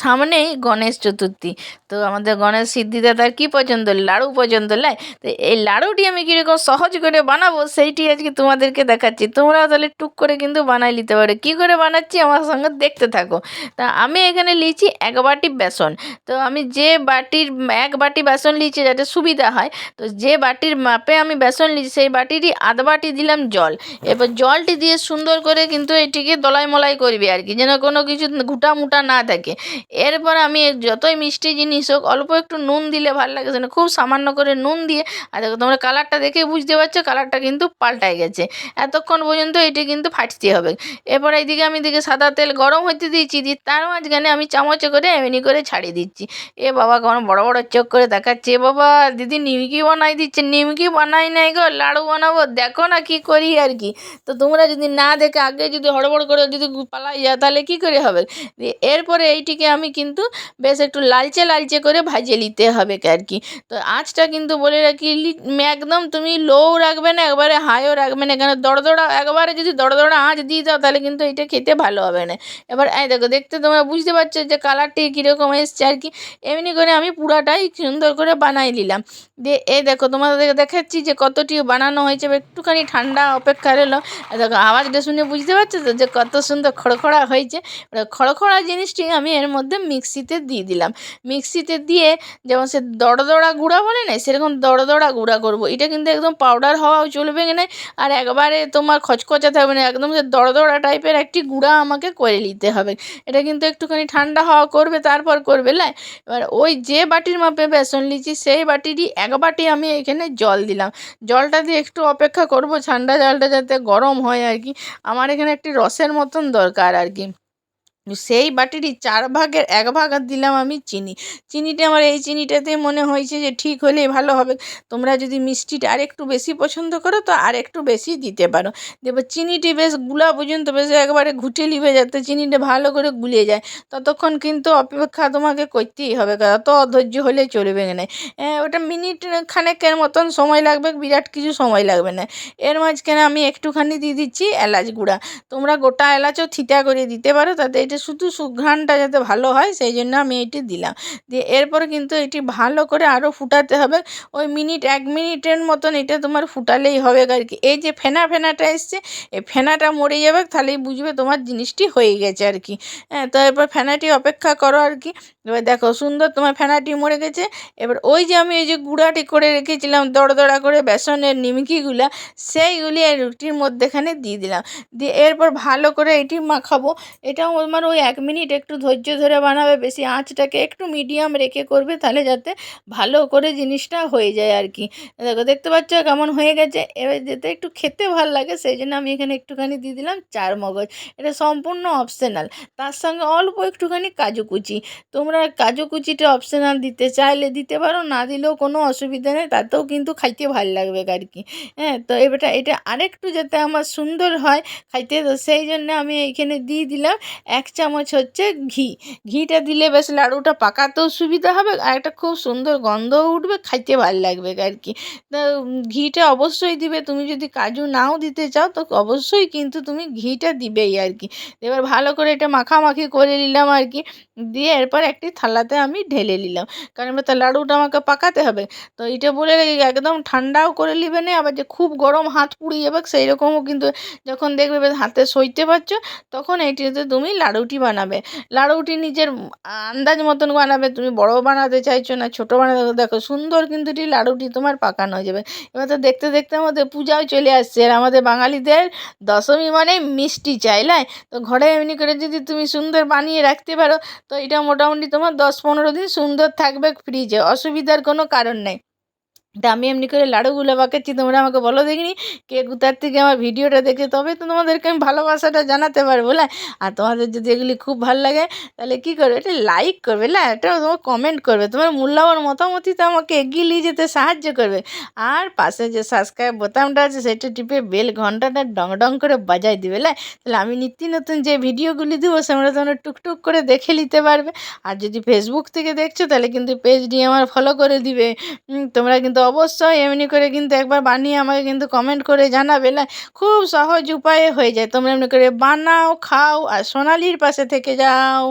সামনেই গণেশ চতুর্থী। তো আমাদের গণেশ সিদ্ধিদাতার কী পছন্দ? লাড়ু পছন্দ? লাই। তো এই লাড়ুটি আমি কীরকম সহজ করে বানাবো, সেইটি আজকে তোমাদেরকে দেখাচ্ছি। তোমরাও তাহলে টুক করে কিন্তু বানাই নিতে পারো। কী করে বানাচ্ছি? আমার সঙ্গে দেখতে থাকো। তা আমি এখানে নিয়েছি এক বাটি বেসন। তো আমি যে বাটির এক বাটি বেসন নিয়েছি যাতে সুবিধা হয়, তো যে বাটির মাপে আমি বেসন নিয়েছি সেই বাটিরই আধ বাটি দিলাম জল। এবার জলটি দিয়ে সুন্দর করে কিন্তু এটিকে দলাই মলাই করবি আর কি, যেন কোনো কিছু ঘুটা মুটা না থাকে। এরপর আমি যতই মিষ্টি জিনিস হোক, অল্প একটু নুন দিলে ভালো লাগে সেটা খুব সামান্য করে নুন দিয়ে। আর দেখো, তোমরা কালারটা দেখে বুঝতে পারছ, কালারটা কিন্তু পাল্টাই গেছে। এতক্ষণ পর্যন্ত এটি কিন্তু ফাটতে হবে। এরপর এইদিকে আমি দিকে সাদা তেল গরম হতে দিয়েছি, দিয়ে তার মাঝখানে আমি চামচে করে এমনি করে ছাড়িয়ে দিচ্ছি। এ বাবা কেমন বড় বড় চোখ করে দেখাচ্ছে। এ বাবা, দিদি নিমকি বানাই দিচ্ছে। নিমকি বানাই নাই গো, লাড়ু বানাবো। দেখো না কি করি আর কি। তো তোমরা যদি না দেখে, আগে যদি হড়বড় করে যদি পালাই যায়, তাহলে কী করে হবে? এরপরে এইটিকে আমি কিন্তু বেশ একটু লালচে লালচে করে ভাজে নিতে হবে আর কি। তো আঁচটা কিন্তু বলে রাখি একদম তুমি লোও রাখবে না, একবারে হাইও রাখবে না, কেন দড়দড়া, একবারে যদি দড়দড়া আঁচ দিয়ে দাও তাহলে কিন্তু এটা খেতে ভালো হবে না। এবার এই দেখো, দেখতে তোমরা বুঝতে পারছ যে কালারটি কীরকম এসছে আর কি। এমনি করে আমি পুরাটাই সুন্দর করে বানাই নিলাম। দিয়ে এই দেখো তোমাদের দেখাচ্ছি যে কতটি বানানো হয়েছে একটুখানি ঠান্ডা অপেক্ষা রইল। দেখো, আওয়াজটা শুনে বুঝতে পারছ তো যে কত সুন্দর খড়খড়া হয়েছে। খড়খড়া জিনিসটি আমি এর মধ্যে মিক্সিতে দিয়ে দিলাম। মিক্সিতে দিয়ে যেমন সে দড়দড়া গুঁড়া বলে না, সেরকম দড়দড়া গুঁড়া করব। এটা কিন্তু একদম পাউডার হওয়াও চলবে না, আর একবারে তোমার খচখচা থাকবে না, একদম যে দড়দড়া টাইপের একটি গুঁড়া আমাকে করে নিতে হবে। এটা কিন্তু একটুখানি ঠান্ডা হওয়া করবে, তারপর করবে লাই এবার ওই যে বাটির মাপে বেসন লিচি, সেই বাটিরই এক বাটি আমি এখানে জল দিলাম। জলটা দিয়ে একটু অপেক্ষা করব ঠান্ডা জলটা যাতে গরম হয় আর কি। আমার এখানে একটি রসের মতন দরকার আর কি। সেই বাটিরই চার ভাগের এক ভাগ দিলাম আমি চিনি। চিনিটা আমার এই চিনিটাতে মনে হয়েছে যে ঠিক হলেই ভালো হবে। তোমরা যদি মিষ্টিটা আর একটু বেশি পছন্দ করো তো আর একটু বেশি দিতে পারো। দেবো চিনিটি বেশগুলা পর্যন্ত বেশ একবারে ঘুটে নিবে যাতে চিনিটা ভালো করে গুলিয়ে যায়। ততক্ষণ কিন্তু অপেক্ষা তোমাকে করতেই হবে অত অধৈর্য হলে চলবে না। ওটা মিনিট খানেকের মতন সময় লাগবে, বিরাট কিছু সময় লাগবে না। এর মাঝখানে আমি একটুখানি দিয়ে দিচ্ছি এলাচ গুঁড়া। তোমরা গোটা এলাচও থিতা করে দিতে পারো, তাতে এটা শুধু সুঘ্রাণটা যাতে ভালো হয়, সেই জন্য আমি এটি দিলাম। দিয়ে এরপর কিন্তু এটি ভালো করে আরও ফুটাতে হবে। ওই মিনিট, এক মিনিটের মতন এটা তোমার ফুটালেই হবে আর কি। এই যে ফেনা ফেনাটা এসছে, এই ফেনাটা মরে যাবে, তাহলেই বুঝবে তোমার জিনিসটি হয়ে গেছে আর কি। হ্যাঁ তো এরপর ফেনাটি অপেক্ষা করো আর কি। এবার দেখো সুন্দর তোমার ফেনাটি মরে গেছে। এবার ওই যে আমি ওই যে গুঁড়াটি করে রেখেছিলাম, দড়দড়া করে বেসনের নিমকিগুলো, সেইগুলি এই রুটির মধ্যেখানে দিয়ে দিলাম। দিয়ে এরপর ভালো করে এটি মাখাবো। এটাও ওই এক মিনিট একটু ধৈর্য ধরে বানাবে, বেশি আঁচটাকে একটু মিডিয়াম রেখে করবে, তাহলে যাতে ভালো করে জিনিসটা হয়ে যায় আর কি। দেখো, দেখতে পাচ্ছ কেমন হয়ে গেছে? এবার যাতে একটু খেতে ভালো লাগে সেই জন্য আমি এখানে একটুখানি দিয়ে দিলাম চার মগজ। এটা সম্পূর্ণ অপশনাল তার সঙ্গে অল্প একটুখানি কাজু কুচি। তোমরা কাজু কুচিটা অপশনাল দিতে চাইলে দিতে পারো, না দিলেও কোনো অসুবিধা নেই, তাতেও কিন্তু খাইতে ভালো লাগবে আর কি। হ্যাঁ তো এবারটা এটা আরেকটু যাতে আমার সুন্দর হয় খাইতে, তো সেই জন্য আমি এইখানে দিয়ে দিলাম এক চামচ হচ্ছে ঘি। ঘিটা দিলে বেশ লাড়ুটা পাকাতেও সুবিধা হবে আর একটা খুব সুন্দর গন্ধও উঠবে, খাইতে ভালো লাগবে আর কি। তো ঘিটা অবশ্যই দিবে, তুমি যদি কাজু নাও দিতে চাও তো অবশ্যই কিন্তু তুমি ঘিটা দিবেই আর কি। এবার ভালো করে এটা মাখামাখি করে নিলাম আর কি। দিয়ে এরপর একটি থালাতে আমি ঢেলে নিলাম। কারণ তো লাড়ুটা আমাকে পাকাতে হবে। তো এটা বলে একদম ঠান্ডাও করে নিবে না, আবার যে খুব গরম হাত পুড়ে যাবে সেই রকমও কিন্তু যখন দেখবে হাতে সইতে পারছ, তখন এইটিতে তুমি লাড়ুটি বানাবে। লাড়ুটি নিজের আন্দাজ মতন বানাবে। তুমি বড় বানাতে চাইছো না, ছোটো বানাতে দেখো সুন্দর কিন্তু এটি লাড়ুটি তোমার পাকানো হয়ে যাবে। এবার তো দেখতে দেখতে আমাদের পূজাও চলে আসছে। আর আমাদের বাঙালিদের দশমী মানে মিষ্টি চাই, লাই? তো ঘরে এমনি করে যদি তুমি সুন্দর বানিয়ে রাখতে পারো, তো এটা মোটামুটি তোমার দশ পনেরো দিন সুন্দর থাকবে ফ্রিজে। অসুবিধার কোনো কারণ নেই। তা আমি এমনি করে লাড়ুগুলো পাকাচ্ছি তোমরা আমাকে বলো দেখিনি কে কোথার থেকে আমার ভিডিওটা দেখে, তবে তো তোমাদেরকে আমি ভালোবাসাটা জানাতে পারব না আর তোমাদের যদি এগুলি খুব ভালো লাগে, তাহলে কী করবে? এটা লাইক করবে না এটা তোমার কমেন্ট করবে, তোমার মূল্যবান মতামতিতে আমাকে এগিয়ে নিয়ে যেতে সাহায্য করবে। আর পাশে যে সাবস্ক্রাইব বোতামটা আছে, সেটা টিপে বেল ঘন্টাটা ডং ডং করে বাজাই দিবে না তাহলে আমি নিত্য নতুন যে ভিডিওগুলি দেবো, সেগুলো তোমরা টুকটুক করে দেখে নিতে পারবে। আর যদি ফেসবুক থেকে দেখছ, তাহলে কিন্তু পেজটি আমার ফলো করে দিবে। তোমরা কিন্তু অবশ্যই এমনি করে কিন্তু একবার বানিয়ে আমাকে কিন্তু কমেন্ট করে জানাবে না। খুব সহজ উপায়ে হয়ে যায়। তোমরা এমনি করে বানাও, খাও আর সোনালির পাশে থেকে যাও।